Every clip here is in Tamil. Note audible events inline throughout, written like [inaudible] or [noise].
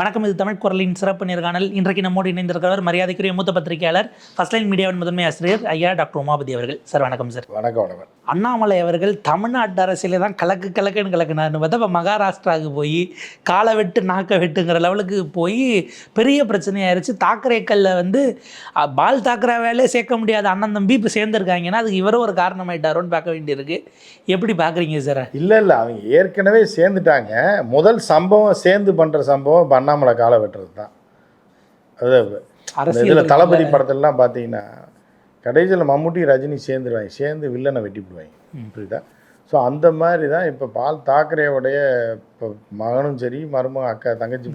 வணக்கம் இது தமிழ் குரலின் சிறப்பு நேர்காணல். இன்றைக்கு நம்மோடு இணைந்திருக்கிறவர் மரியாதைக்குரிய மூத்த பத்திரிகையாளர் ஃபர்ஸ்ட் லைன் மீடியாவின் முதன்மை ஆசிரியர் ஐயா டாக்டர் உமாபதி அவர்கள். சார் வணக்கம் சார் வணக்கம் வணக்கம். அண்ணாமலை அவர்கள் தமிழ்நாட்டு அரசியலே தான் கலக்கு கலக்குன்னு கலக்குனார்னு பார்த்தா இப்போ மகாராஷ்டிராவுக்கு போய் காலை வெட்டு நாக்க வெட்டுங்கிற லெவலுக்கு போய் பெரிய பிரச்சனையாயிருச்சு. தாக்கரேக்கல்ல வந்து பால் தாக்கரே வேலையே சேர்க்க முடியாத அண்ணன் தம்பி இப்போ சேர்ந்துருக்காங்கன்னா அதுக்கு இவரும் ஒரு காரணமாயிட்டாரோன்னு பார்க்க வேண்டியிருக்கு. எப்படி பார்க்குறீங்க சார் இல்லை இல்லை. அவங்க ஏற்கனவே சேர்ந்துட்டாங்க. முதல் சம்பவம் சேர்ந்து பண்ணுற சம்பவம் அண்ணாமலை காலை வெட்டுறது தான். அது இதில் தளபதி படத்துலலாம் பார்த்தீங்கன்னா கடைசியில் மம்முட்டி ரஜினி சேர்ந்துருவாங்க. சேர்ந்து வில்லனை வெட்டி விடுவாங்க புரியுதா? ஸோ அந்த மாதிரி தான் இப்போ பால் தாக்கரேவுடைய இப்போ மகனும் சரி மருமக அக்கா தங்கச்சி.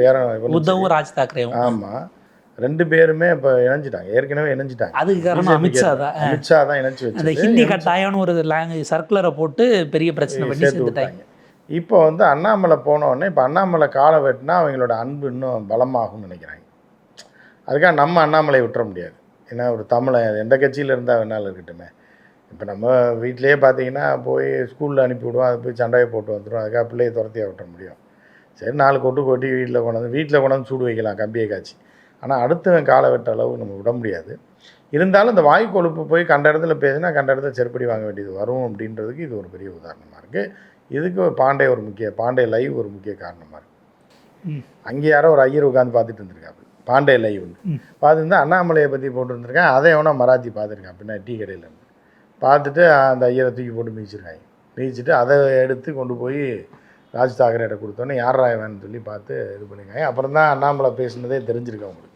பேரன் ராஜ் தாக்கரேவும். ஆமாம் ரெண்டு பேருமே இப்போ இணைஞ்சிட்டாங்க. ஏற்கனவே இணைஞ்சிட்டாங்க. அதுக்கு காரணம் அமித்ஷா தான். அமித்ஷா தான் இணைச்சி வச்சு ஹிந்தி கட்டாயம்னு ஒரு லாங்குவேஜ் சர்க்குலரை போட்டு பெரிய பிரச்சனை பண்ணி சேர்த்து சேர்ந்துட்டாங்க. விட்டாங்க. இப்போ வந்து அண்ணாமலை போனோடனே இப்போ அண்ணாமலை காலை வெட்டினா அவங்களோட அன்பு இன்னும் பலமாகும்னு நினைக்கிறாங்க. அதுக்காக நம்ம அண்ணாமலை விட்டுற முடியாது. ஏன்னா ஒரு தமிழை எந்த கட்சியில் இருந்தால் வேணாலும் இருக்கட்டுமே. இப்போ நம்ம வீட்டிலேயே பார்த்தீங்கன்னா போய் ஸ்கூலில் அனுப்பி விடுவோம் அது போய் சண்டையை போட்டு வந்துடும் அதுக்காக பிள்ளையை துரத்தியாக விட்டுற முடியும். சரி நாலு கொட்டு கொட்டி வீட்டில் கொண்டாந்து வீட்டில் கொண்டாந்து சூடு வைக்கலாம் கம்பியை காய்ச்சி. ஆனால் அடுத்தவன் காலை வெட்ட அளவு நம்ம விட முடியாது. இருந்தாலும் இந்த வாய் கொழுப்பு போய் கண்ட இடத்துல பேசினா கண்ட இடத்துல செருப்படி வாங்க வேண்டியது வரும் அப்படின்றதுக்கு இது ஒரு பெரிய உதாரணமாக இருக்குது இதுக்கு பாண்டே ஒரு முக்கிய பாண்டே லைவ் ஒரு முக்கிய காரணமாக இருக்குது. அங்கே யாரோ ஒரு ஐயர் உட்காந்து பார்த்துட்டு இருந்திருக்காரு பாண்டே லைவ் ம். பார்த்துருந்தா அண்ணாமலையை பற்றி போட்டுருந்துருக்கேன் அதை எவனோ மராத்தி பார்த்துருக்கான் பின்னா டீ கடையில் பார்த்துட்டு அந்த ஐயரை தூக்கி போட்டு மீச்சிருக்காங்க மீச்சிட்டு அதை எடுத்து கொண்டு போய் ராஜ் தாக்கரேட்ட கொடுத்தோன்னே யாரா இவன்னு சொல்லி பார்த்து இது பண்ணிருக்காங்க. அப்புறம் தான் அண்ணாமலை பேசுனதே தெரிஞ்சிருக்கு அவங்களுக்கு.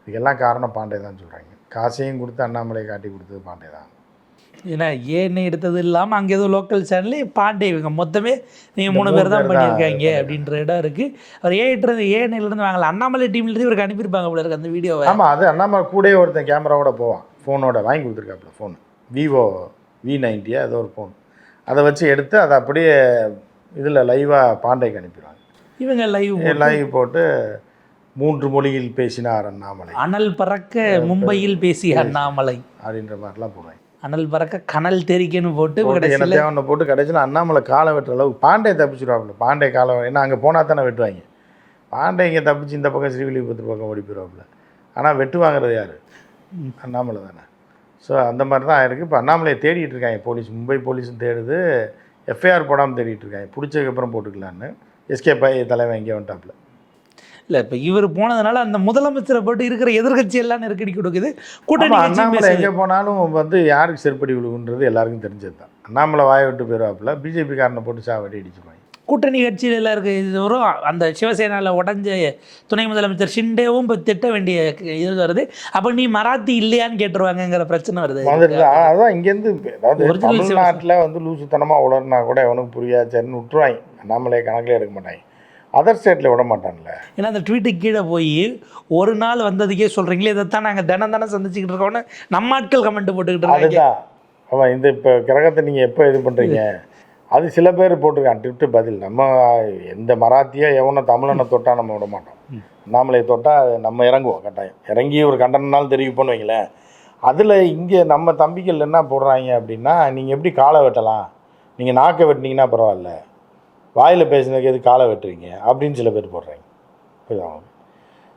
இதுக்கெல்லாம் காரணம் பாண்டே தான் சொல்கிறாங்க காசையும் கொடுத்து அண்ணாமலையை காட்டி கொடுத்தது பாண்டே தான். ஏன்னா ஏன்னு எடுத்தது இல்லாமல் அங்கே ஏதோ லோக்கல் சேனல்லே பாண்டே இவங்க. மொத்தமே நீங்கள் மூணு பேர் தான் பண்ணியிருக்காங்க. அப்படின்ற இடம் இருக்குது அவர் ஏன்றது ஏன்னிலேருந்து வாங்கல. அண்ணாமலை டீம்லேருந்து இவருக்கு அனுப்பியிருப்பாங்க போல இருக்கு அந்த வீடியோவை. ஆமாம் அது அண்ணாமலை கூடயே ஒருத்தன் கேமராவோட போவான். ஃபோனோட வாங்கி கொடுத்துருக்காப்புல ஃபோன் விவோ வி நைன்ட்டியா ஏதோ ஒரு ஃபோன் அதை வச்சு எடுத்து அதை அப்படியே இதில் லைவாக பாண்டேக்கு அனுப்பிடுவாங்க. இவங்க லைவ் லைவ் போட்டு மூன்று மொழியில் பேசினார் அண்ணாமலை. அனல் பறக்க மும்பையில் பேசிய அண்ணாமலை. அப்படின்ற மாதிரிலாம் போடுவாங்க. அனல் பறக்க கனல் தெரிக்கன்னு போட்டு கடைசியில் தேவனை போட்டு கடைசியில் அண்ணாமலை காலை வெட்டுற அளவுக்கு பாண்டே தப்பிச்சிடுவாப்புல பாண்டே காலை ஏன்னா அங்கே போனால் தானே வெட்டுவாங்க. பாண்டே இங்கே தப்பிச்சு இந்த பக்கம் ஸ்ரீவில்லிபுத்தூர் பக்கம் ஓடி போயிடுவாப்புல ஆனால் வெட்டு வாங்குறது யார்? அண்ணாமலை தானே. ஸோ அந்த மாதிரி தான் ஆயிருக்கு. இப்போ அண்ணாமலையை தேடிட்டு இருக்காங்க. போலீஸ் மும்பை போலீஸும் தேடுது. எஃப்ஐஆர் போடாமல் தேடிட்டு இருக்காங்க. பிடிச்சதுக்கப்புறம் போட்டுக்கலான்னு. எஸ்கே பை தலைவன் இங்கே வந்துட்டாப்புல. இல்லை இப்போ இவர் போனதுனால அந்த முதலமைச்சரை போட்டு இருக்கிற எதிர்க்கட்சி எல்லாம் நெருக்கடி கொடுக்குது. கூட்டணி அண்ணாமலை. எங்கே போனாலும் வந்து யாருக்கு செருப்படி விழுகுன்றது எல்லாருக்கும் தெரிஞ்சது தான். அண்ணாமலை வாயை விட்டு போயிடுவாப்புல பிஜேபி காரனை போட்டு சாவடி அடிச்சுப்பாங்க கூட்டணி கட்சியில் எல்லாம் இருக்க இது வரும். அந்த சிவசேனாவில் உடஞ்ச துணை முதலமைச்சர் ஷிண்டேவும் இப்போ திட்ட வேண்டிய இது வருது. அப்போ நீ மராத்தி இல்லையான்னு கேட்டுருவாங்கங்கிற பிரச்சனை வருது. அதான் இங்கேருந்து அதாவது தமிழ்நாட்டில் வந்து லூசுத்தனமாக உளர்னா கூட எவனுக்கு புரியாச்சுன்னு விட்டுருவாங்க. அண்ணாமலையை கணக்கில் எடுக்க மாட்டாங்க. அதர் ஸ்டேட்டில் விட மாட்டான்ல. ஏன்னா அந்த ட்வீட்டுக்கு கீழே போய் ஒரு நாள் வந்ததுக்கே சொல்கிறீங்களே இதைத்தான் நாங்கள் தினம் தானே சந்திச்சுக்கிட்டு இருக்கோம்னு நம்ம ஆட்கள் கமெண்ட் போட்டுக்கிட்டு இருக்காங்க அதுதான். இந்த இப்போ கிரகத்தை நீங்கள் எப்போ இது பண்ணுறீங்க அது சில பேர் போட்டிருக்கான் ட்விட்டு பதில். நம்ம எந்த மராத்தியோ எவனை தமிழனை தொட்டால் நம்ம விட மாட்டோம். அண்ணாமலையை தொட்டால் நம்ம இறங்குவோம் கட்டாயம். இறங்கி ஒரு கண்டனம்னாலும் தெரிவிப்போன்னு வைங்களேன் அதில் இங்கே நம்ம தம்பிகள் என்ன போடுறாங்க அப்படின்னா நீங்கள் எப்படி காலை வெட்டலாம்? நீங்கள் நாக்கை வெட்டினீங்கன்னா பரவாயில்ல. வாயில் பேசுனதுக்கு எது காலை வெட்டுறீங்க? அப்படின்னு சில பேர் போடுறாங்க. புரியுதா? உங்களுக்கு?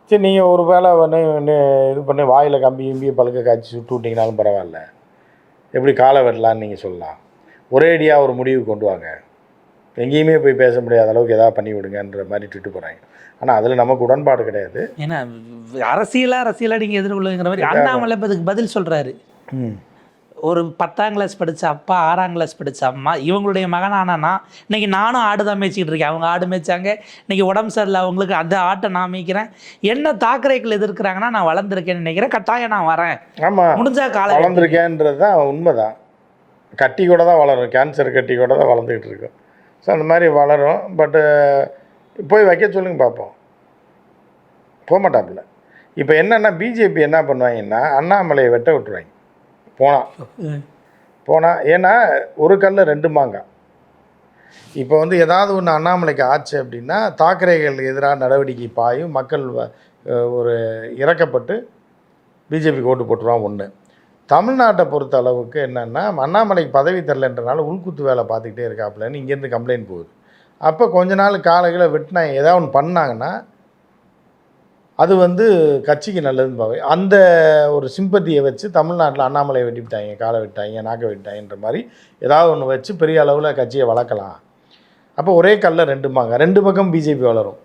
சரி நீங்கள் ஒரு வேளை வந்து இது பண்ணி வாயில் கம்பி கிம்பி பழுக்க காய்ச்சி சுட்டு விட்டிங்கனாலும் பரவாயில்ல. எப்படி காலை வெட்டலான்னு நீங்கள் சொல்லலாம். ஒரேடியாக ஒரு முடிவு கொண்டு வாங்க. எங்கேயுமே போய் பேச முடியாத அளவுக்கு எதாவது பண்ணி விடுங்கன்ற மாதிரி ட்விட்டு போகிறாங்க ஆனால் அதில் நமக்கு உடன்பாடு கிடையாது. ஏன்னா அரசியலா அரசியலா நீங்கள் எதிர்கொள்ளுங்கிற மாதிரி அண்ணாமலை பதில் சொல்கிறாரு ஒரு பத்தாம் கிளாஸ் படித்த அப்பா ஆறாம் கிளாஸ் படித்த அம்மா இவங்களுடைய மகனானா இன்னைக்கு நானும் ஆடு தான் மேய்ச்சிக்கிட்டு இருக்கேன். அவங்க ஆடு மேய்ச்சாங்க. இன்னைக்கு உடம்பு சரியில்லை. அவங்களுக்கு அந்த ஆட்டை நான் மேய்க்கிறேன். என்ன தாக்கரைகள் எதிர்க்கிறாங்கன்னா நான் வளர்ந்துருக்கேன்னு நினைக்கிறேன். கட்டாயம் நான் வரேன். ஆமாம் முடிஞ்சா காலை வளர்ந்துருக்கேன்றது தான் உண்மைதான். கட்டி கூட தான் வளரும். கேன்சர் கட்டி கூட தான் வளர்ந்துக்கிட்டு இருக்கும். ஸோ அந்த மாதிரி வளரும். பட்டு போய் வைக்க சொல்லுங்க பார்ப்போம் போக மாட்டாப்புல இப்போ என்னென்னா பிஜேபி என்ன பண்ணுவாங்கன்னா அண்ணாமலையை வெட்ட விட்டுருவாங்க. போனால் ம். போனால் ஏன்னா ஒரு கல்ல ரெண்டு மாங்காய் இப்போ வந்து ஏதாவது ஒன்று அண்ணாமலைக்கு ஆச்சு அப்படின்னா தாக்கரேகளுக்கு எதிராக நடவடிக்கை பாயும் மக்கள் ஒரு இறக்கப்பட்டு பிஜேபிக்கு ஓட்டு போட்டுருவான் ஒன்று தமிழ்நாட்டை பொறுத்த அளவுக்கு என்னென்னா அண்ணாமலைக்கு பதவி தரலன்றனால உள்குத்து வேலை பார்த்துக்கிட்டே இருக்காப்புலன்னு இங்கேருந்து கம்ப்ளைண்ட் போகுது. அப்போ கொஞ்ச நாள் காலைகளை வெட்டினாங்க ஏதாவது ஒன்று பண்ணாங்கன்னா அது வந்து கட்சிக்கு நல்லதுன்னு பார்க்க அந்த ஒரு சிம்பத்தியை வச்சு தமிழ்நாட்டில் அண்ணாமலையை வெட்டி விட்டாங்க காலை விட்டாங்க நாக்க விட்டாங்கன்ற மாதிரி ஏதாவது ஒன்று வச்சு பெரிய அளவில் கட்சியை வளர்க்கலாம். அப்போ ஒரே கல்ல ரெண்டு மாங்க ரெண்டு பக்கம் பிஜேபி வளரும்.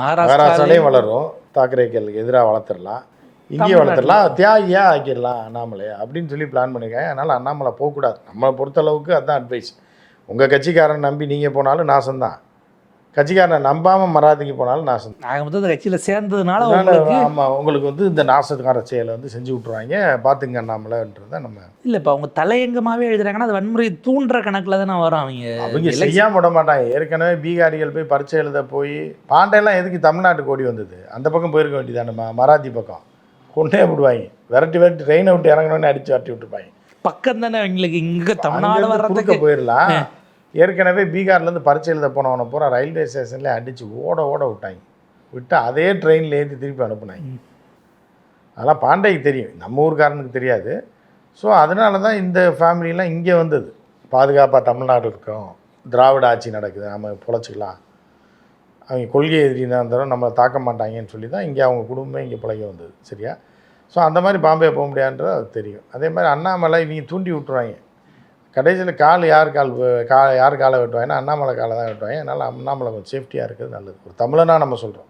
மகாராஷ்டிராலையும் வளரும். தாக்கரேக்களுக்கு எதிராக வளர்த்துடலாம். இங்கேயும் வளர்த்துடலாம். தியாகியாக ஆக்கிடலாம் அண்ணாமலையை அப்படின்னு சொல்லி பிளான் பண்ணியிருக்காங்க. அதனால் அண்ணாமலை போகக்கூடாது. நம்மளை பொறுத்தளவுக்கு அதுதான் அட்வைஸ் உங்கள் கட்சிக்காரன் நம்பி நீங்கள் போனாலும் நாசம்தான். கட்சிக்காரனை நம்பாமல் மராதிக்கு போனாலும் நாசம். நாங்கள் வந்து இந்த கட்சியில் சேர்ந்ததுனால உங்களுக்கு ஆமாம் உங்களுக்கு வந்து இந்த நாசத்துக்கார செயலை வந்து செஞ்சு விட்ருவாங்க பார்த்துங்க அண்ணாமலைன்றது நம்ம இல்லை இப்போ அவங்க தலையங்கமாகவே எழுதுறாங்கன்னா அது வன்முறையை தூண்டுற கணக்கில் தானே வரும் அவங்க அவங்க election- செய்யாம விட மாட்டாங்க. ஏற்கனவே பீகாரிகள் போய் பரீட்சை எழுத போய் பாண்டையெல்லாம் எதுக்கு தமிழ்நாட்டுக்கு ஓடி வந்தது? அந்த பக்கம் போயிருக்க வேண்டியதானே மராத்தி பக்கம். கொண்டே விடுவாங்க. விரட்டி விரட்டி ட்ரெயினை விட்டு இறங்கணும்னு அடிச்சு விரட்டி விட்டுருப்பாங்க. பக்கம் தானே அவங்களுக்கு. இங்கே தமிழ்நாடு வர்றதுக்கு போயிடலாம் ஏற்கனவே பீகார்லேருந்து பரீட்சை எழுத போனவனை பூரா ரயில்வே ஸ்டேஷன்லேயே அடித்து ஓட ஓட விட்டாங்க. விட்டு அதே ட்ரெயினில் ஏற்றி திருப்பி அனுப்புனாங்க. அதெல்லாம் பாண்டேக்கு தெரியும். நம்ம ஊர்க்காரனுக்கு தெரியாது. ஸோ அதனால தான் இந்த ஃபேமிலிலாம் இங்கே வந்தது. பாதுகாப்பாக தமிழ்நாடு இருக்கோம். திராவிட ஆட்சி நடக்குது. நம்ம பொழைச்சிக்கலாம். அவங்க கொள்கை எதிரினா இருந்தாலும் நம்மளை தாக்க மாட்டாங்கன்னு சொல்லி தான் இங்கே அவங்க குடும்பமே இங்கே பிழைக்க வந்தது. சரியா? ஸோ அந்த மாதிரி பாம்பே போக முடியாதுன்றது அது தெரியும். அதே மாதிரி அண்ணாமலை இவங்க தூண்டி விட்டுருவாங்க. கடைசியில் கால் யார் கால் கா யார் காலை வெட்டுவாங்கன்னா அண்ணாமலை காலை தான் வெட்டுவாங்க. அதனால் அண்ணாமலை கொஞ்சம் சேஃப்டியாக இருக்கிறது நல்லது. ஒரு தமிழனா நம்ம சொல்கிறோம்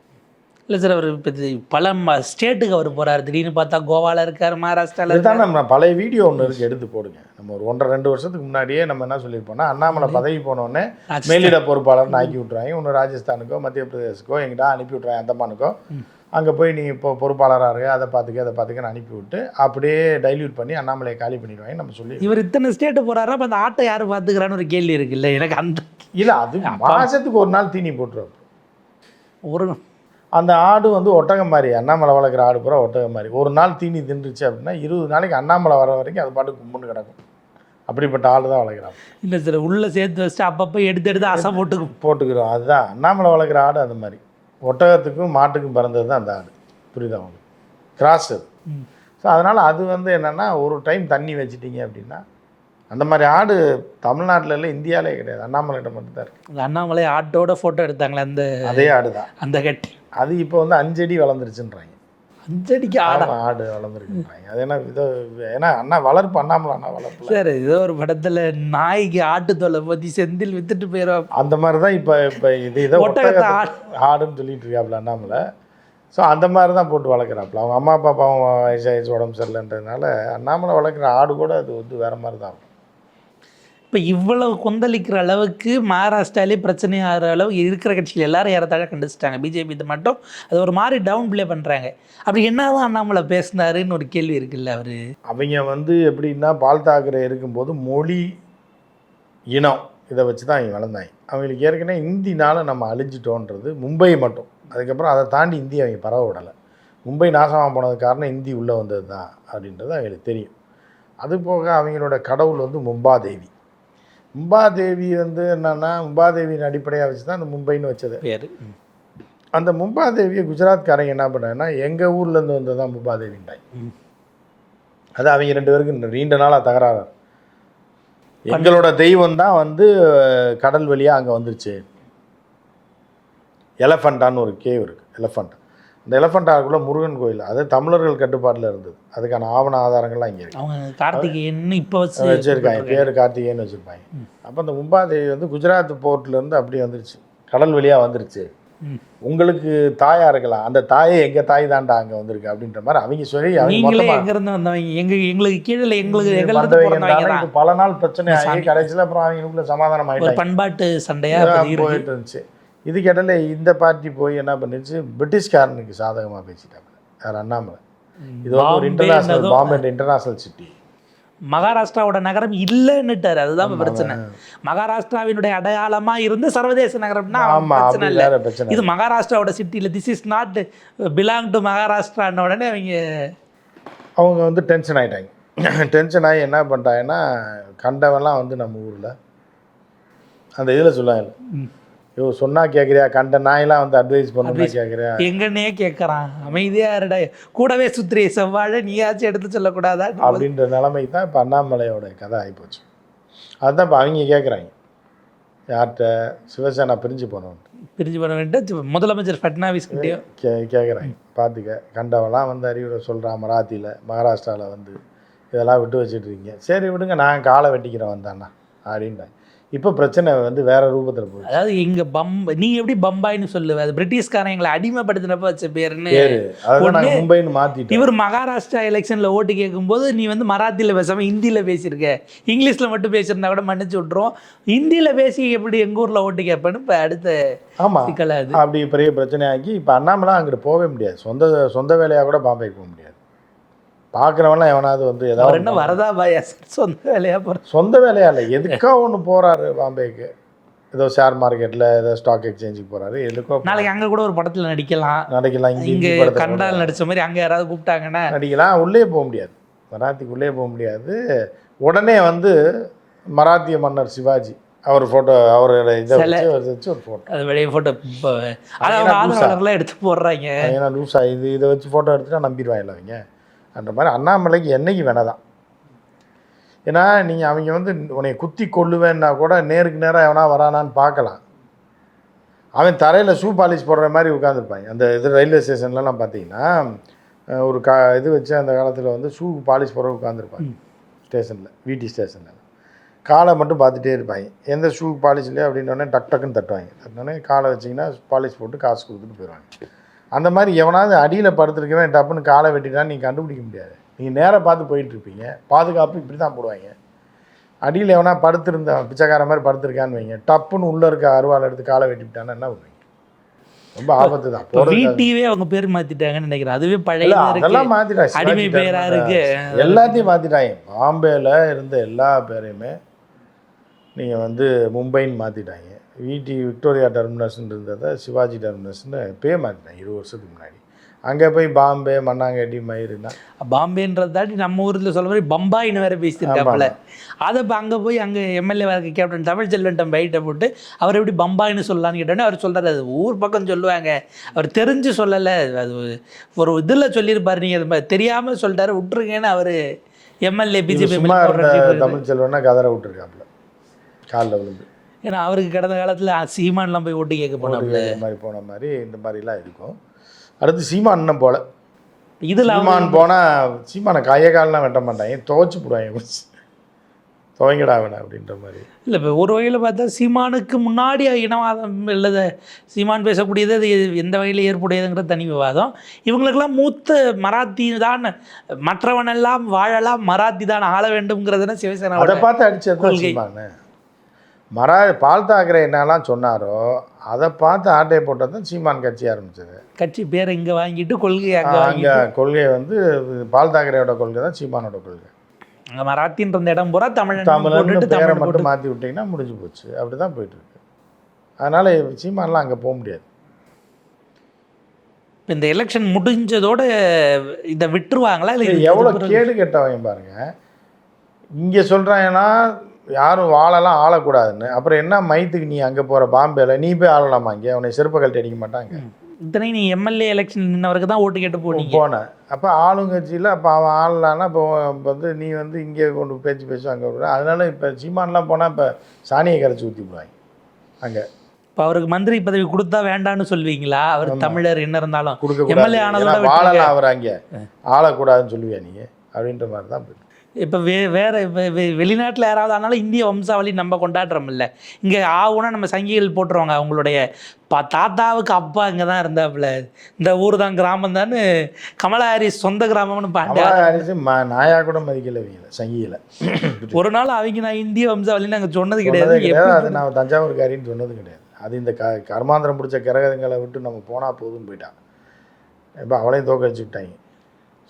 இல்லை சார் அவர் இப்போ பல ஸ்டேட்டுக்கு அவர் போறாரு. திடீர்னு பார்த்தா கோவால இருக்கார் மகாராஷ்டிரால இதுதான் நம்ம பழைய வீடியோ ஒன்று இருக்குது எடுத்து போடுங்க. நம்ம ஒரு ஒன்றரை ரெண்டு வருஷத்துக்கு முன்னாடியே நம்ம என்ன சொல்லியிருப்போம்னா அண்ணாமலை பதவி போனோடனே மேலிட பொறுப்பாளர்னு ஆக்கி விட்ருவாங்க ஒன்று ராஜஸ்தானுக்கோ மத்திய பிரதேசுக்கோ எங்கிட்ட அனுப்பி விட்ருவாங்க அந்தமானுக்கோ. அங்கே போய் நீ இப்போ பொறுப்பாளராக இருக்க அதை பார்த்துக்க அதை பார்த்துக்கன்னு அனுப்பி விட்டு அப்படியே டைல்யூட் பண்ணி அண்ணாமலையை காலி பண்ணிடுவாங்க நம்ம சொல்லி இவர் இத்தனை ஸ்டேட்டு போறாரு அப்ப அந்த ஆட்டை யார் பார்த்துக்கிறான்னு ஒரு கேள்வி இருக்குல்ல எனக்கு அந்த இல்லை அது மாதத்துக்கு ஒரு நாள் தீனி போட்டுருவோம் ஒரு அந்த ஆடு வந்து ஒட்டகம் மாதிரி அண்ணாமலை வளர்க்குற ஆடு பூரா ஒட்டகம் மாதிரி. ஒரு நாள் தீனி தின்றுச்சு அப்படின்னா இருபது நாளைக்கு அண்ணாமலை வர வரைக்கும் அது பாட்டு கும்பிட்டு கிடக்கும். அப்படிப்பட்ட ஆடு தான் வளர்க்குறான். இல்லை சார் உள்ள சேர்த்து வச்சுட்டு அப்பப்போ எடுத்து எடுத்து அசை போட்டு போட்டுக்கிறோம். அதுதான் அண்ணாமலை வளர்க்குற ஆடு அந்த மாதிரி. ஒட்டகத்துக்கும் மாட்டுக்கும் பிறந்தது தான் அந்த ஆடு. புரியுதா உங்களுக்கு? கிராஸ் அது. ஸோ அதனால் அது வந்து என்னென்னா ஒரு டைம் தண்ணி வச்சிட்டீங்க அப்படின்னா அந்த மாதிரி ஆடு தமிழ்நாட்டில் இல்லை இந்தியாவிலே கிடையாது. அண்ணாமலைகிட்ட மட்டும்தான் இருக்குது அந்த அண்ணாமலை ஆட்டோட ஃபோட்டோ எடுத்தாங்களே அந்த அதே ஆடு தான் அந்த கட்டி. அது இப்போ வந்து அஞ்சடி வளர்ந்துருச்சுன்றாங்க. அஞ்சடிக்கு ஆடா ஆடு வளர்ந்துருக்குன்றாங்க அது என்ன இது ஏன்னா அண்ணா வளர்ப்பு அண்ணாமலை அண்ணா வளர்ப்புல சார் ஏதோ ஒரு படத்துல நாய்க்கு ஆட்டு தொலை பத்தி செந்தில் வித்துட்டு போயிடும் அந்த மாதிரி தான் இப்போ இப்போ இது இதை ஒட்டகத்தை ஆடுன்னு சொல்லிட்டு இருக்காப்புல அண்ணாமலை ஸோ அந்த மாதிரி தான் போட்டு வளர்க்குறாப்புல அவங்க அம்மா அப்பா பாவம் வயசாகிடுச்சு உடம்பு சரியில்லைன்றதுனால அண்ணாமலை வளர்க்குற ஆடு கூட அது வந்து வேற மாதிரி தான் இருக்கும் இப்போ இவ்வளவு கொந்தளிக்கிற அளவுக்கு மகாராஷ்டிராலே பிரச்சனை ஆகிற அளவு இருக்கிற கட்சியில் எல்லாரும் ஏறத்தாழ கண்டிச்சிட்டாங்க. பிஜேபி இது மட்டும் அது ஒரு மாதிரி டவுன் ப்ளே பண்ணுறாங்க அப்படி என்னதான் அண்ணாமலை பேசினாருன்னு ஒரு கேள்வி இருக்குல்ல அவர்? அவங்க வந்து எப்படின்னா பால் தாக்கரே இருக்கும்போது மொழி இனம் இதை வச்சு தான் அவங்க வளர்ந்தாங்க. அவங்களுக்கு ஏற்கனவே இந்தினால் நம்ம அழிஞ்சிட்டோன்றது மும்பை மட்டும். அதுக்கப்புறம் அதை தாண்டி இந்தி அவங்க பரவ விடலை. மும்பை நாசமாக போனது காரணம் இந்தி உள்ளே வந்தது தான் அப்படின்றது அவங்களுக்கு தெரியும். அது போக அவங்களோட கடவுள் வந்து மும்பாதேவி. மும்பாதேவி வந்து என்னன்னா மும்பாதேவியின் அடிப்படையாக வச்சு தான் அந்த மும்பைன்னு வச்சது. பேர். அந்த மும்பாதேவியை குஜராத்காரங்க என்ன பண்ணாங்கன்னா எங்கள் ஊர்லேருந்து வந்தது தான் மும்பாதேவின்ட்டாங்க ம். அது அவங்க ரெண்டு பேருக்கு நீண்ட நாளாக தகராறு. எங்களோட தெய்வம் தான் வந்து கடல் வழியாக அங்கே வந்துருச்சு. எலஃபண்டான்னு ஒரு கேவ் இருக்குது எலஃபண்ட். அந்த எலஃபண்டாக்குள்ளே முருகன் கோயில் அது தமிழர்கள் கட்டுப்பாட்டில் இருந்தது. அதுக்கான ஆவண ஆதாரங்கள்லாம் இங்கே இருக்கு. அவங்க கார்த்திகேயன் இப்போ வச்சு வச்சுருக்காங்க பேர் கார்த்திகேயன் வச்சுருப்பாங்க. அப்போ அந்த மும்பாதேவி வந்து குஜராத் போர்ட்லேருந்து அப்படியே வந்துருச்சு. கடல் வழியாக வந்துருச்சு. உங்களுக்கு தாயா இருக்கலாம். அந்த தாயே எங்க தாய் தாண்டா அங்க வந்திருக்கு அப்படின்ற மாதிரி அவங்க சொல்லி நீங்களே எங்க இருந்து வந்தவங்க? எங்க எங்களுக்கு கீழே எங்களுக்கு வந்தவங்க பல நாள் பிரச்சனை ஆகி. கடைசியில் அப்புறம் அவங்களுக்குள்ள சமாதானம் ஆயிட்டாங்க. பண்பாட்டு சண்டையா. போயிட்டு இருந்துச்சு. இதுக்கு இடையில இந்த பார்ட்டி போய் என்ன பண்ணுச்சு? பிரிட்டிஷ்காரனுக்கு சாதகமா பேசிட்டாங்க. யார்? அண்ணாமலை. இது வந்து ஒரு இன்டர்நேஷனல் பாம்பே இன்டர்நேஷனல் சிட்டி மகாராஷ்டிராவோட நகரம் இல்லைன்னுட்டாரு. அதுதான் பிரச்சனை. மகாராஷ்டிராவினுடைய அடையாளமா இருந்து சர்வதேச நகரம்னா ஆமா பிரச்சனை இல்லை. இது மகாராஷ்டிராவோட சிட்டியில் this is not belong to மகாராஷ்டிரான உடனே அவங்க அவங்க வந்து டென்ஷன் ஆயிட்டாங்க. டென்ஷன் ஆகி என்ன பண்ணிட்டாங்கன்னா கண்டவெல்லாம் வந்து நம்ம ஊரில். அந்த இதில் சொல்லுவாங்க. ஐயோ சொன்னா கேட்குறியா கண்ட நாயெல்லாம் வந்து அட்வைஸ் பண்ணணும்னா கேட்குறியா எங்கன்னே கேட்கறான் அமைதியா இருடா. கூடவே சுத்திரி செவ்வாழை நீயாச்சும் எடுத்து சொல்லக்கூடாதா? அப்படின்ற நிலைமைக்கு தான் இப்போ அண்ணாமலையோட கதை ஆகிப்போச்சு அதுதான் இப்போ அவங்க கேட்குறாங்க யார்கிட்ட? சிவசேனா பிரிஞ்சு போனவன் பிரிஞ்சு பண்ண வேண்டிய முதலமைச்சர் ஃபட்னாவிஸ் கிட்டேயும் கே கேட்குறாங்க பார்த்துக்க கண்டவெல்லாம் வந்து அறிவுரை சொல்கிறான் மராத்தியில் மகாராஷ்டிராவில் வந்து இதெல்லாம் விட்டு வச்சுட்டு இருக்கீங்க. சரி விடுங்க நான் காலை வெட்டிக்கிறேன் வந்தாண்ணா அப்படின்ட்டாங்க. இப்போ பிரச்சனை வந்து வேற ரூபத்தில் போகுது அதாவது இங்க பம்ப நீ எப்படி பம்பாய்னு சொல்லுவ? அது பிரிட்டிஷ்காரன் எங்களை அடிமைப்படுத்தினப்ப வச்ச பேருன்னு மும்பைன்னு மாற்றிட்டோம் இவர் மகாராஷ்டிரா எலெக்ஷன்ல ஓட்டு கேட்கும்போது நீ வந்து மராத்தியில பேசாம ஹிந்தியில பேசியிருக்க. இங்கிலீஷ்ல மட்டும் பேசியிருந்தா கூட மன்னிச்சு விட்ருவோம் ஹிந்தியில பேசி எப்படி எங்க ஊர்ல ஓட்டு கேட்பேன்னு இப்ப அடுத்த ஆமாம் அப்படி பெரிய பிரச்சனையாக்கி இப்போ அண்ணாமலை அங்கிட்டு போகவே முடியாது. சொந்த சொந்த வேலையாக கூட பாம்பேக்கு போக முடியாது. பார்க்குறவன்லாம் எவனாவது வந்து ஏதாவது என்ன வரதா பாயா? சொந்த வேலையா போற சொந்த வேலையா இல்லை. எதுக்கோ ஒன்று போகிறாரு பாம்பேக்கு? ஏதோ ஷேர் மார்க்கெட்டில் ஏதோ ஸ்டாக் எக்ஸ்சேஞ்சுக்கு போகிறாரு எதுக்கோ நாளைக்கு அங்க கூட ஒரு படத்துல நடிக்கலாம். நடிக்கலாம். இங்கே இங்க கண்டால் நடிச்ச மாதிரி அங்க யாராவது கூப்பிட்டாங்கன்னா நடிக்கலாம். உள்ளே போக முடியாது. மராத்திக்கு உள்ளே போக முடியாது. உடனே வந்து மராத்திய மன்னர் சிவாஜி அவர் ஃபோட்டோ அவரோட இதை. வச்சு ஒரு ஃபோட்டோ அது வெளியே போட்டோ அதை அவங்க ஆதரவாளர்லாம் எடுத்து போடுறாங்க. ஏன்னா லூஸா இது இதை வச்சு ஃபோட்டோ எடுத்துட்டா நம்பிடுவாங்கல்ல அவங்க அந்த மாதிரி அண்ணாமலைக்கு என்னைக்கு வேணாதான் ஏன்னா நீங்கள் அவங்க வந்து உன்னை குத்தி கொள்ளுவேன்னா கூட நேருக்கு நேராக எவனா வரானான்னு பார்க்கலாம். அவன் தரையில் ஷூ பாலிஷ் போடுற மாதிரி உட்காந்துருப்பாங்க அந்த இது ரயில்வே ஸ்டேஷன்லலாம் பார்த்தீங்கன்னா ஒரு கா இது வச்சு அந்த காலத்தில் வந்து ஷூ பாலிஷ் போடுற உட்காந்துருப்பாங்க ஸ்டேஷனில் வீட்டி ஸ்டேஷனில் காலை மட்டும் பார்த்துட்டே இருப்பாங்க. எந்த ஷூ பாலிஷ் இல்லையா அப்படின்னோடனே டக் டக்குன்னு தட்டுவாங்க. தட்டினோடனே காலை வச்சிங்கன்னா பாலிஷ் போட்டு காசு கொடுத்துட்டு போயிடுவாங்க. அந்த மாதிரி எவனாவது அடியில் படுத்துருக்கவன் டப்புன்னு காலை வெட்டிட்டான்னு நீங்கள் கண்டுபிடிக்க முடியாது. நீங்கள் நேராக பார்த்து போயிட்டு இருப்பீங்க பாதுகாப்பு இப்படி தான் போடுவாங்க. அடியில் எவனா படுத்திருந்தான் பிச்சைக்கார மாதிரி படுத்திருக்கான்னு வைங்க. டப்புன்னு உள்ளே இருக்க அருவாள் எடுத்து காலை வெட்டிவிட்டான்னா என்ன பண்ணுவீங்க? ரொம்ப ஆபத்து தான். வீட்டையவே அவங்க பேர் மாத்திட்டாங்கன்னு நினைக்கிறேன். அதுவே பழைய அதெல்லாம் மாத்திட்டாங்க. அடிமை சிவாஜி பேரா terminal இருக்கு. எல்லாத்தையும் மாத்திட்டாங்க. பாம்பேல இருந்த எல்லா பேரையுமே நீங்க வந்து மும்பைன்னு மாத்திட்டாங்க. விடி விக்டோரியா டெர்மினஸ்ன்னு இருந்ததை சிவாஜி டெர்மினஸ்னு பே மாத்திட்டாங்க இருபது வருஷத்துக்கு முன்னாடி. அங்கே போய் பாம்பே மண்ணாங்கட்டி மயிருன்னா பாம்பேன்றது தாண்டி நம்ம ஊர்ல சொல்ல மாதிரி பம்பாயின்னு வேற பேசியிருக்காப்புல. அதை இப்போ அங்கே போய் அங்கே எம்எல்ஏ இருக்க கேப்டன் தமிழ் செல்வன்டம் பைட்டை போட்டு அவர் எப்படி பம்பாயின்னு சொல்லலான்னு கேட்டோன்னே அவர் சொல்றாரு. அது ஊர் பக்கம் சொல்லுவாங்க. அவர் தெரிஞ்சு சொல்லலை. அது ஒரு இதில் சொல்லியிருப்பாரு. நீங்கள் அது தெரியாமல் சொல்லிட்டாரு. விட்டுருங்கன்னு அவர் எம்எல்ஏ பிஜேபி தமிழ் செல்வன்னா கதற விட்டுருக்காப்புல. காலில் விழுந்து. ஏன்னா அவருக்கு கடந்த காலத்தில் சீமான்லாம் போய் ஓட்டு கேட்க போனாப்புல இந்த மாதிரி போன மாதிரி இந்த மாதிரிலாம் இருக்கும். அடுத்து சீமான் இன்னும் போல இதில் சீமான் போனால் சீமானை கைய கால்லாம் வெட்ட மாட்டாங்க. துவைச்சு போடுவாங்க துவங்கடா அவனை அப்படின்ற மாதிரி. இல்லை இப்போ ஒரு வகையில் பார்த்தா சீமானுக்கு முன்னாடி இனவாதம் இல்லது சீமான் பேசக்கூடியது அது எந்த வகையில் ஏற்புடையதுங்கிற தனி விவாதம். இவங்களுக்கெல்லாம் மூத்த மராத்தி தான் மற்றவனெல்லாம் வாழலாம் மராத்தி தான் ஆள வேண்டும்ங்கிறதுனா அதை சிவசேனாவோட பார்த்து அடிச்சது கொள்கை. மரா பால் தாக்கரே என்னெல்லாம் சொன்னாரோ அதை பார்த்து ஆட்டையை போட்டது தான் சீமான் கட்சி ஆரம்பிச்சது. கட்சி பேரை இங்கே வாங்கிட்டு கொள்கை அங்கே கொள்கை வந்து பால் தாக்கரேயோட கொள்கை தான் சீமானோட கொள்கை. அங்கே மராத்தின்ற அந்த இடம் பூரா தமிழ் போட்டுட்டு பேரை தமிழ் மட்டும் மாற்றி விட்டிங்கன்னா முடிஞ்சு போச்சு. அப்படி தான் போயிட்டுருக்கு. அதனால் சீமான்லாம் அங்கே போக முடியாது. இப்ப இந்த எலெக்ஷன் முடிஞ்சதோட இதை விட்டுருவாங்களா? இல்லை எவ்வளோ கேடு கெட்டவங்க பாருங்க. இங்கே சொல்கிறாங்கன்னா யாரும் வாழலாம் ஆளக்கூடாதுன்னு. அப்புறம் என்ன மைத்துக்கு நீ அங்கே போகிற பாம்பேல? நீ போய் ஆளலாமா இங்கே? உன்னை செருப்பை கழட்டி அடிக்க மாட்டாங்க. இத்தனை நீ எம்எல்ஏ எலெக்ஷன் நின்னவருக்கு தான் ஓட்டு கேட்டு போனீங்க. போனேன் அப்போ ஆளுங்கட்சியில் அப்போ அவன் ஆளலான்னா இப்போ வந்து நீ வந்து இங்கே கொண்டு பேச்சு பேசு அங்கே விடுற அதனால இப்போ சீமான்லாம் போனால் இப்போ சாணியை கரைச்சி ஊற்றி விடுவாங்க. அங்கே. இப்போ அவருக்கு மந்திரி பதவி கொடுத்தா வேண்டான்னு சொல்லுவீங்களா அவர் தமிழர் என்ன இருந்தாலும். எம்எல்ஏ விட்டுருங்க. வாழலாம் அவர் அங்கே. ஆளக்கூடாதுன்னு சொல்லுவியா நீ அப்படின்ற மாதிரி தான் போயிட்டு இப்போ வே வேற இப்போ வெளிநாட்டில் யாராவது ஆனாலும் இந்திய வம்சாவளி நம்ம கொண்டாடுறோம்ல. இங்கே ஆகுனா நம்ம சங்கிகள் போட்டுருவாங்க. அவங்களுடைய பா தாத்தாவுக்கு அப்பா இங்கே தான் இருந்தாப்புல. இந்த ஊர் தான் கிராமம் தான் கமலா ஹாரிஸ் சொந்த கிராமம்னு அரிசி ம நாயாக கூட மதிக்கல சங்கியில் ஒரு நாள் அவங்க நான் இந்திய வம்சாவளின்னு நாங்கள் சொன்னது கிடையாது. அது நான் தஞ்சாவூர்காரின்னு சொன்னது கிடையாது. அது இந்த க கர்மாந்திரம் பிடிச்ச கிரகங்களை விட்டு நம்ம போனால் போதும்னு போயிட்டான் இப்போ அவளையும் தோக்கடிச்சு விட்டாங்க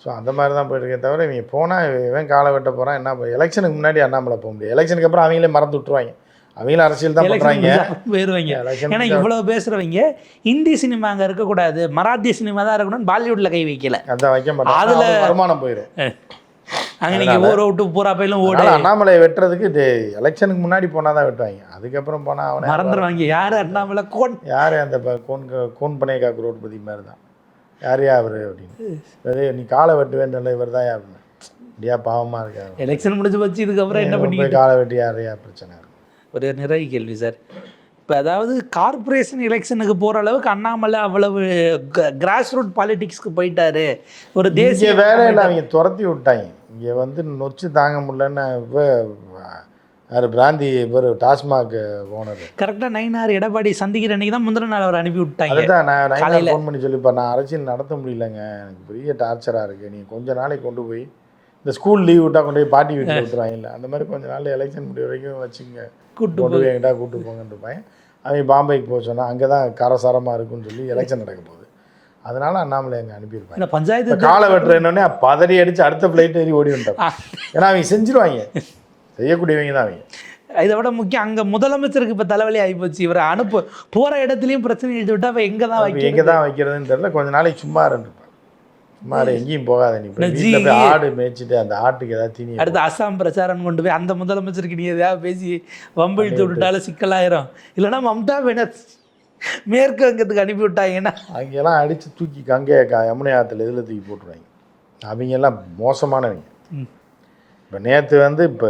ஸோ அந்த மாதிரி தான் போயிட்டுருக்கே தவிர இவங்க போனால் இவன் காலை வெட்ட போகிறான் என்ன எலெக்ஷனுக்கு முன்னாடி அண்ணாமலை போக முடியாது. எலெக்ஷனுக்கு அப்புறம் அவங்களே மறந்து விட்டுருவாங்க. அவங்களும் அரசியல் தான் பண்ணுறாங்க போயிடுவாங்க ஏன்னா இவ்வளவு பேசுறவங்க இந்தி சினிமா அங்கே இருக்கக்கூடாது மராத்திய சினிமா தான் இருக்கணும்னு பாலிவுட்ல கை வைக்கல. அதான் வைக்க மாட்டாங்க. அதுல- வருமானம் போயிடும் அங்கே நீங்கள் ஊரை விட்டு பூரா போயிலும் ஓட. அண்ணாமலை வெட்டுறதுக்கு இது எலெக்ஷனுக்கு முன்னாடி போனால் தான் வெட்டுவாங்க. அதுக்கப்புறம் போனால் அவனை மறந்துடுவாங்க யாரு அண்ணாமலை? கோன். யார் அந்த கோன் கோன் பனையக்கா குரோட்பதி மாதிரி தான். யார் யா அவர் அப்படின்னு? நீ காலை வெட்டுவேன்னு சொல்ல இவர் தான் அப்படின்னு. இப்படியா பாவமாக இருக்காரு எலெக்ஷன் முடிஞ்சு போச்சு இதுக்கப்புறம் என்ன பண்ணிக்கிட்டு காலை வெட்டி யாரையா பிரச்சனை இருக்கும் ஒரு நிறைய கேள்வி சார். இப்போ அதாவது கார்ப்பரேஷன் எலெக்ஷனுக்கு போகிற அளவுக்கு அண்ணாமலை அவ்வளவு கிராஸ் ரூட் பாலிடிக்ஸ்க்கு போயிட்டாரு. ஒரு தேசிய வேலையில் அவங்க துரத்தி விட்டாங்க. இங்கே வந்து நொச்சு தாங்க முடியலன்னு யார் பிராந்தி பேர் டாஸ்மாக் ஓனர் கரெக்டாக நைனார் எடப்பாடி சந்திக்கிற அன்னைக்கு தான் முந்தின நாள் அவர் அனுப்பி விட்டாங்க. அதுதான் நான் நைனா. ஃபோன் பண்ணி சொல்லிப்பேன் நான் அரசியல் நடத்த முடியலங்க. எனக்கு பெரிய டார்ச்சராக இருக்குது நீங்கள் கொஞ்ச நாளைக்கு கொண்டு போய் இந்த ஸ்கூல் லீவ் விட்டால் கொண்டு போய் பாட்டி வீட்டில் [laughs] விட்டுருவாங்கல்ல அந்த மாதிரி கொஞ்ச நாள் எலெக்ஷன் முடிய வரைக்கும் வச்சுங்க. கூட்டு கொண்டு போய் எங்கிட்ட கூட்டு போங்கன்ற பையன். அவன் பாம்பேக்கு போக சொன்னா அங்கே தான் காரசாரமாக இருக்குன்னு சொல்லி எலெக்ஷன் நடக்க போகுது. அதனால அண்ணாமலை அங்கே அனுப்பியிருப்பாங்க பஞ்சாயத்து காலை வெட்டுற என்னன்னே பதறி அடிச்சு அடுத்த ஃப்ளைட் ஏறி ஓடி வந்துட்டான். ஏன்னா அவங்க செஞ்சிருவாங்க. செய்யக்கூடியவங்க தான் அவங்க இதை விட முக்கியம் அங்கே முதலமைச்சருக்கு இப்போ தலைவலி ஆகிப்போச்சு இவரை அனுப்பு போகிற இடத்துலையும் பிரச்சனை எழுதி விட்டா அப்போ எங்கே தான் வைக்க எங்கே தான் வைக்கிறதுன்னு தெரியல. கொஞ்ச நாளைக்கு சும்மா இருந்துருப்பான் சும்மா எங்கேயும் போகாத நீ வீட்டில் போய் ஆடு மேய்ச்சிட்டு அந்த ஆட்டுக்கு ஏதாவது தீனி அடுத்து அஸ்ஸாம் பிரச்சாரம் கொண்டு போய் அந்த முதலமைச்சருக்கு நீ எதையாவது பேசி வம்பு இழுத்து விட்டுட்டாலும் சிக்கலாயிரும். இல்லைன்னா மம்தா பானர்ஜி மேற்கு வங்கத்துக்கு அனுப்பி விட்டாங்கன்னா. அங்கெல்லாம் அடித்து தூக்கி கங்கையை க யமுனை ஆற்றுல இதில் தூக்கி போட்டுருவாங்க. அவங்கெல்லாம் மோசமானவங்க. ம். இப்போ நேற்று வந்து இப்போ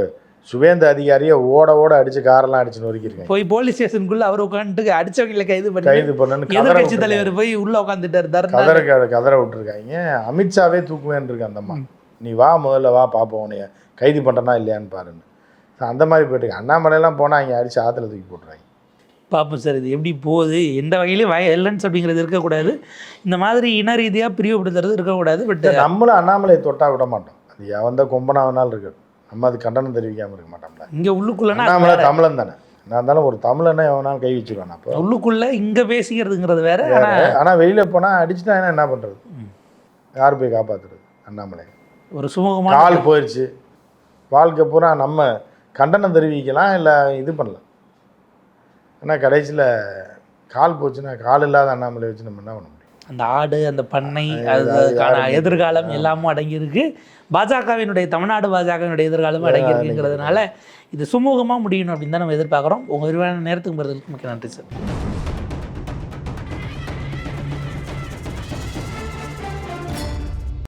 சுவேந்த அதிகாரியை ஓட ஓட அடிச்சு காரெல்லாம் அடிச்சு நொறுக்கியிருக்காங்க. போய் போலீஸ் ஸ்டேஷனுக்குள்ள அவர் உட்காந்துட்டு அடிச்சவங்களை கைது பண்ணி கைது கதற எதிர்கட்சி. தலைவர் போய் உள்ள உட்காந்துட்டாரு கதற கதற விட்டுருக்காங்க. அமித்ஷாவே தூக்குவேன் இருக்கு அந்த அம்மா. நீ வா முதல்ல வா பார்ப்போம் உன்னைய. கைது பண்ணுறனா இல்லையான்னு பாருன்னு. அந்த மாதிரி போயிட்டு அண்ணாமலையெல்லாம் போனால் அங்கே அடிச்சு ஆற்றுல தூக்கி போட்டுருவாங்க. பார்ப்போம் சார் இது எப்படி போகுது? எந்த வகையிலையும் வயலன்ஸ் அப்படிங்கிறது இருக்கக்கூடாது. இந்த மாதிரி இன ரீதியாக பிரிவுபடுத்துறது இருக்கக்கூடாது பட் நம்மளும் அண்ணாமலையை தொட்டா விட மாட்டோம். அது எவன் கொம்பனா வேணாலும் இருக்கு நம்ம அது கண்டனம் தெரிவிக்காமல் இருக்க மாட்டோம்ல. இங்கே உள்ளுக்குள்ளனா அண்ணாமலை தமிழன் தானே. நான் இருந்தாலும் ஒரு தமிழனை எவனாலும் கை வச்சிருவான் அப்போ? உள்ளுக்குள்ள இங்கே பேசிக்கிறதுங்கிறது வேற ஆனா ஆனால் வெளியில் போனால் அடிச்சுட்டாங்கன்னா என்ன பண்ணுறது யார் போய் காப்பாற்றுறது அண்ணாமலை. ஒரு சுமூகமான கால் போயிடுச்சு வாழ்க்கை பூரா நம்ம கண்டனம் தெரிவிக்கலாம் இல்லை இது பண்ணலாம். ஏன்னா கடைசியில் கால் போச்சுன்னா கால் இல்லாத அண்ணாமலை வச்சு நம்ம என்ன பண்ண முடியும்? அந்த ஆடு அந்த பண்ணை அது அதுக்கான எதிர்காலம் எல்லாமும் அடங்கியிருக்கு. பாஜகவினுடைய தமிழ்நாடு பாஜகவினுடைய எதிர்காலமும் அடங்கியிருக்குங்கிறதுனால இது சுமூகமாக முடியணும் அப்படின்னு தான் நம்ம எதிர்பார்க்குறோம். உங்கள் விரிவான நேரத்துக்கு வருவதற்கு மிக்க நன்றி சார்.